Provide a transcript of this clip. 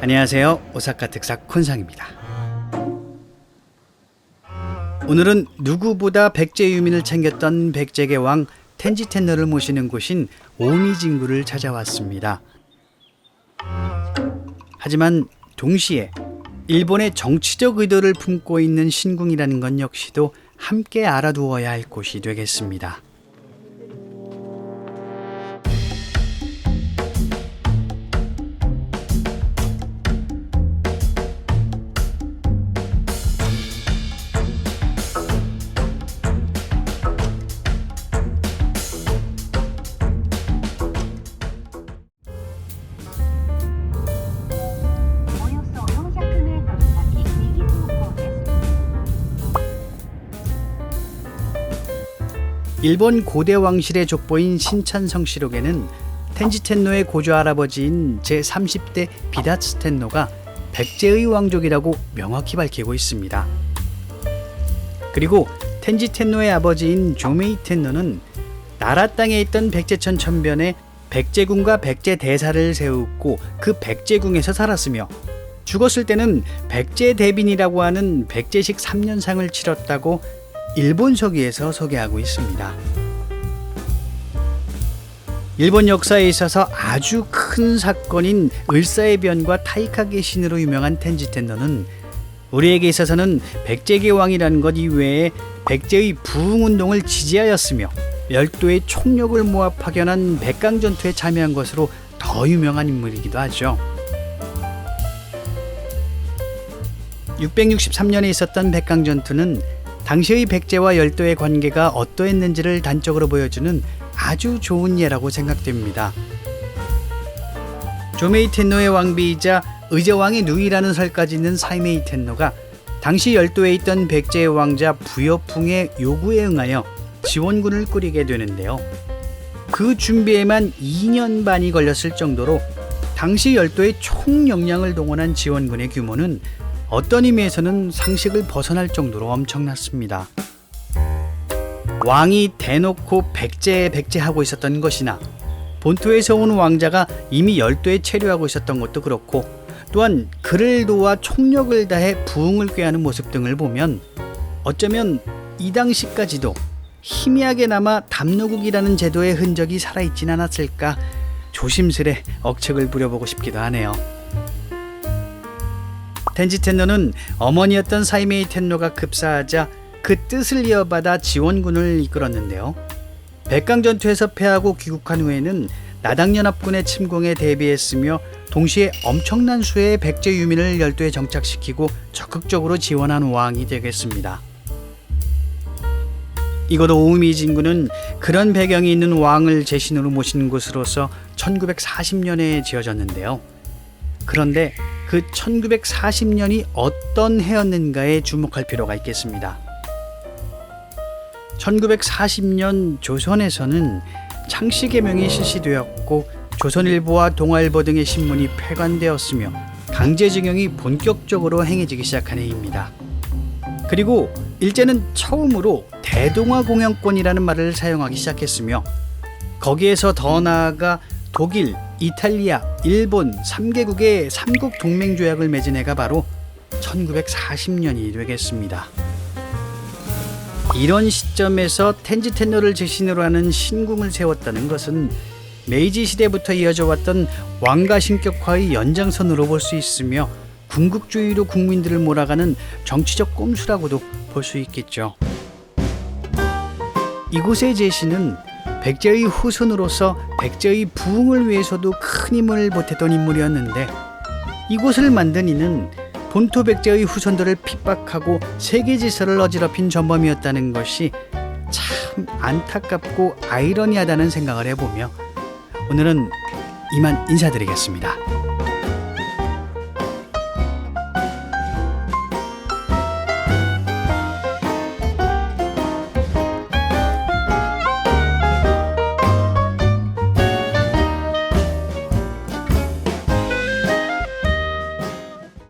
안녕하세요. 오사카 특사 콘상입니다. 오늘은 누구보다 백제 유민을 챙겼던 백제계 왕 텐지 텐너를 모시는 곳인 오미진구를 찾아왔습니다. 하지만 동시에 일본의 정치적 의도를 품고 있는 신궁이라는 건 역시도 함께 알아두어야 할 곳이 되겠습니다. 일본 고대 왕실의 족보인 신찬성시록에는 텐지텐노의 고조 할아버지인 제30대 비다츠텐노가 백제의 왕족이라고 명확히 밝히고 있습니다. 그리고 텐지텐노의 아버지인 조메이텐노는 나라 땅에 있던 백제천 천변에 백제궁과 백제대사를 세웠고 그 백제궁에서 살았으며 죽었을 때는 백제대빈이라고 하는 백제식 3년상을 치렀다고 일본 서기에서 소개하고 있습니다. 일본 역사에 있어서 아주 큰 사건인 을사의 변과 타이카게 신으로 유명한 텐지텐너는 우리에게 있어서는 백제계 왕이라는 것 이외에 백제의 부흥 운동을 지지하였으며 열도의 총력을 모아 파견한 백강 전투에 참여한 것으로 더 유명한 인물이기도 하죠. 663년에 있었던 백강 전투는 당시의 백제와 열도의 관계가 어떠했는지를 단적으로 보여주는 아주 좋은 예라고 생각됩니다. 조메이 텐노의 왕비이자 의제왕의 누이라는 설까지 있는 사이메이 텐노가 당시 열도에 있던 백제의 왕자 부여풍의 요구에 응하여 지원군을 꾸리게 되는데요. 그 준비에만 2년 반이 걸렸을 정도로 당시 열도의 총 역량을 동원한 지원군의 규모는 어떤 의미에서는 상식을 벗어날 정도로 엄청났습니다. 왕이 대놓고 백제 백제하고 있었던 것이나 본토에서 온 왕자가 이미 열도에 체류하고 있었던 것도 그렇고 또한 그를 도와 총력을 다해 부흥을 꾀하는 모습 등을 보면 어쩌면 이 당시까지도 희미하게나마 담노국이라는 제도의 흔적이 살아있진 않았을까 조심스레 억측을 부려보고 싶기도 하네요. 텐지 텐노는 어머니였던 사이메이 텐노가 급사하자 그 뜻을 이어받아 지원군을 이끌었는데요. 백강 전투에서 패하고 귀국한 후에는 나당연합군의 침공에 대비했으며 동시에 엄청난 수의 백제 유민을 열도에 정착시키고 적극적으로 지원한 왕이 되겠습니다. 이곳 오미진구는 그런 배경이 있는 왕을 제신으로 모신 곳으로서 1940년에 지어졌는데요. 그런데 그 1940년이 어떤 해였는가에 주목할 필요가 있겠습니다. 1940년 조선에서는 창씨개명이 실시되었고 조선일보와 동아일보 등의 신문이 폐관되었으며 강제징용이 본격적으로 행해지기 시작한 해입니다. 그리고 일제는 처음으로 대동아 공영권이라는 말을 사용하기 시작했으며 거기에서 더 나아가 독일, 이탈리아, 일본 3개국의 삼국 동맹 조약을 맺은 해가 바로 1940년이 되겠습니다. 이런 시점에서 텐지텐노를 제신으로 하는 신궁을 세웠다는 것은 메이지 시대부터 이어져 왔던 왕가 신격화의 연장선으로 볼 수 있으며 군국주의로 국민들을 몰아가는 정치적 꼼수라고도 볼 수 있겠죠. 이곳의 제시는 백제의 후손으로서 백제의 부흥을 위해서도 큰 힘을 보태던 인물이었는데 이곳을 만든 이는 본토 백제의 후손들을 핍박하고 세계 질서를 어지럽힌 전범이었다는 것이 참 안타깝고 아이러니하다는 생각을 해보며 오늘은 이만 인사드리겠습니다.